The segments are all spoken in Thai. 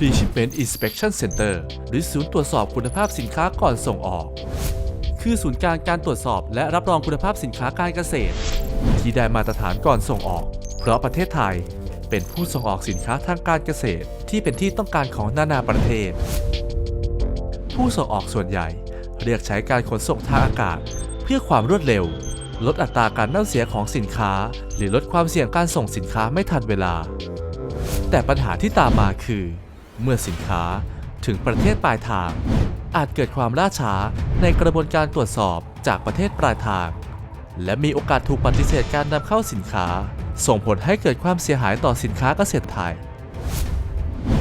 Pre-Shipment Inspection Center หรือศูนย์ตรวจสอบคุณภาพสินค้าก่อนส่งออก คือศูนย์กลางการตรวจสอบและรับรองคุณภาพสินค้าการเกษตร ที่ได้มาตรฐานก่อนส่งออก เพราะประเทศไทย เป็นผู้ส่งออกสินค้าทางการเกษตร ที่เป็นที่ต้องการของนานาประเทศ ผู้ส่งออกส่วนใหญ่ เรียกใช้การขนส่งทางอากาศ เพื่อความรวดเร็ว ลดอัตราการเน่าเสียของสินค้า หรือลดความเสี่ยงการส่งสินค้าไม่ทันเวลาแต่ปัญหาที่ตามมาคือ เมื่อสินค้าถึงประเทศปลายทาง อาจเกิดความล่าช้าในกระบวนการตรวจสอบจากประเทศปลายทาง และมีโอกาสถูกปฏิเสธการนำเข้าสินค้า ส่งผลให้เกิดความเสียหายต่อสินค้าเกษตรไทย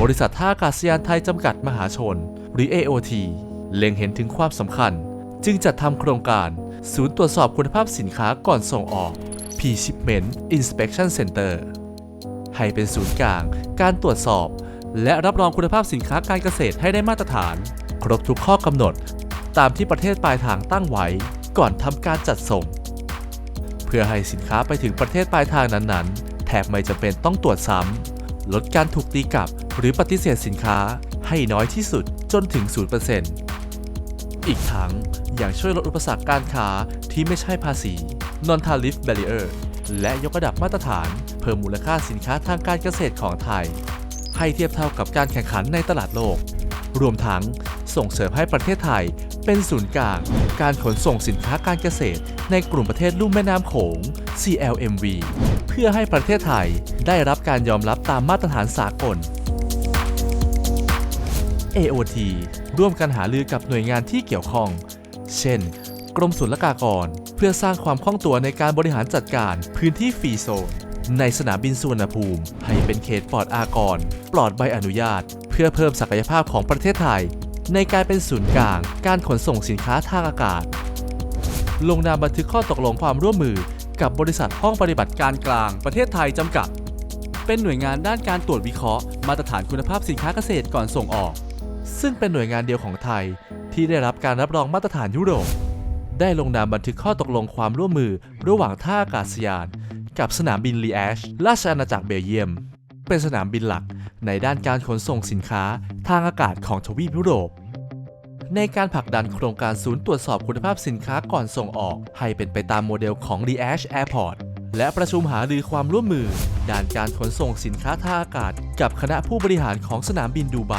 บริษัทท่าอากาศยานไทยจำกัดมหาชน หรือ AOT เล็งเห็นถึงความสำคัญ จึงจัดทำโครงการ ศูนย์ตรวจสอบคุณภาพสินค้าก่อนส่งออก P-Shipment Inspection Center ให้เป็นศูนย์กลางการตรวจสอบ และรับรองคุณภาพสินค้าการเกษตรให้ได้มาตรฐาน ครบทุกข้อกำหนด ตามที่ประเทศปลายทางตั้งไว้ ก่อนทำการจัดส่ง เพื่อให้สินค้าไปถึงประเทศปลายทางนั้นๆ แทบไม่จำเป็นต้องตรวจซ้ำลดการถูกตีกลับ หรือปฏิเสธสินค้าให้น้อยที่สุดจนถึง 0%อีกทั้งยังช่วยลดอุปสรรคการค้าที่ไม่ใช่ภาษี Non-Tariff Barrier และยกระดับมาตรฐาน เพิ่มมูลค่าสินค้าทางการเกษตรของไทย ให้เทียบเท่ากับการแข่งขันในตลาดโลก รวมทั้งส่งเสริมให้ประเทศไทย เป็นศูนย์กลาง การขนส่งสินค้าการเกษตร ในกลุ่มประเทศลุ่มแม่น้ำโขง CLMV เพื่อให้ประเทศไทยได้รับการยอมรับตามมาตรฐานสากล AOT ร่วมกันหารือกับหน่วยงานที่เกี่ยวข้อง เช่น กรมศุลกากร เพื่อสร้างความคล่องตัวในการบริหารจัดการพื้นที่ฟรีโซน ในสนามบินสุวรรณภูมิ ให้เป็นเขตปลอดอากร ปลอดใบอนุญาต เพื่อเพิ่มศักยภาพของประเทศไทย ในการเป็นศูนย์กลาง การขนส่งสินค้าทางอากาศ ลงนามบันทึกข้อตกลงความร่วมมือ กับบริษัทห้องปฏิบัติการกลางประเทศไทยจำกัด เป็นหน่วยงานด้านการตรวจวิเคราะห์มาตรฐานคุณภาพสินค้าเกษตรก่อนส่งออก ซึ่งเป็นหน่วยงานเดียวของไทย ที่ได้รับการรับรองมาตรฐานยุโรปได้ลงนามบันทึกข้อตกลงความร่วมมือระหว่างท่าอากาศยาน กับสนามบินลีแอชราชอาณาจักรเบลเยียม เป็นสนามบินหลักในด้านการขนส่งสินค้าทางอากาศของทวีปยุโรป ในการผลักดันโครงการศูนย์ตรวจสอบคุณภาพสินค้าก่อนส่งออก ให้เป็นไปตามโมเดลของ l e a s h Airport และประชุมหารือความร่วมมือ ด้านการขนส่งสินค้าทางอากาศ กับคณะผู้บริหารของสนามบินดูไบ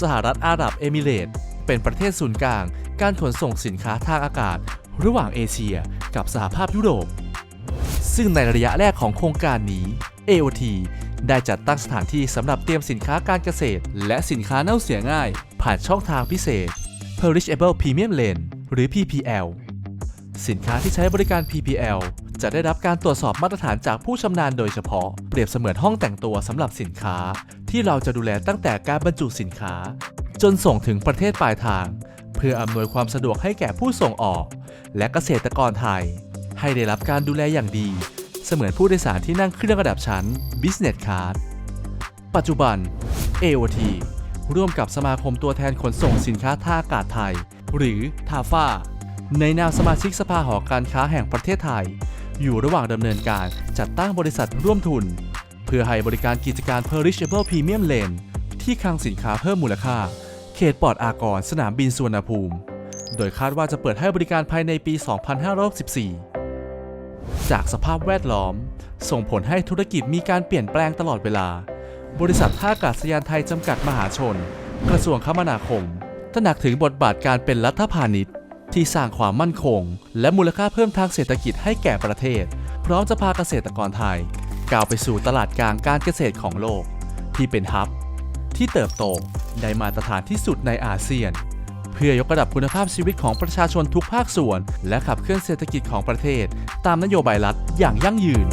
สหรัฐอาหรับเอมิเรตเป็นประเทศศูนย์กลาง การขนส่งสินค้าทางอากาศ ระหว่างเอเชีย กับสหภาพยุโรป ซึ่งในระยะแรกของโครงการนี้ AOT ได้จัดตั้งสถานที่สำหรับเตรียมสินค้าการเกษตร และสินค้าเน่าเสียง่าย ผ่านช่องทางพิเศษ Perishable Premium Lane หรือ PPL สินค้าที่ใช้บริการ PPL จะได้รับการตรวจสอบมาตรฐานจากผู้ชำนาญโดยเฉพาะ เปรียบเสมือนห้องแต่งตัวสำหรับสินค้า ที่เราจะดูแลตั้งแต่การบรรจุสินค้า จนส่งถึงประเทศปลายทาง เพื่ออำนวยความสะดวกให้แก่ผู้ส่งออก และเกษตรกรไทย ให้ได้รับการดูแลอย่างดี เสมือนผู้โดยสารที่นั่งเครื่องระดับชั้น Business Class ปัจจุบัน AOT ร่วมกับสมาคมตัวแทนขนส่งสินค้าท่าอากาศไทย หรือทาฟ่าในนามสมาชิกสภาหอการค้าแห่งประเทศไทย อยู่ระหว่างดำเนินการจัดตั้งบริษัทร่วมทุน เพื่อให้บริการกิจการ Perishable Premium Lane ที่คลังสินค้าเพิ่มมูลค่า เขตปลอดอากรสนามบินสุวรรณภูมิ โดยคาดว่าจะเปิดให้บริการภายในปี 2564 จากสภาพแวดล้อม ส่งผลให้ธุรกิจมีการเปลี่ยนแปลงตลอดเวลา บริษัทท่าอากาศยานไทยจำกัดมหาชน กระทรวงคมนาคม ตระหนักถึงบทบาทการเป็นรัฐพาณิชย์ ที่สร้างความมั่นคง และมูลค่าเพิ่มทางเศรษฐกิจให้แก่ประเทศ พร้อมจะพาเกษตรกรไทย ก้าวไปสู่ตลาดกลางการเกษตรของโลก ที่เป็นฮับ ที่เติบโตได้มาตรฐานที่สุดในอาเซียน พื่อยกระดับคุณภาพชีวิตของประชาชนทุกภาคส่วน และขับเคลื่อนเศรษฐกิจของประเทศ ตามนโยบายรัฐอย่างยั่งยืน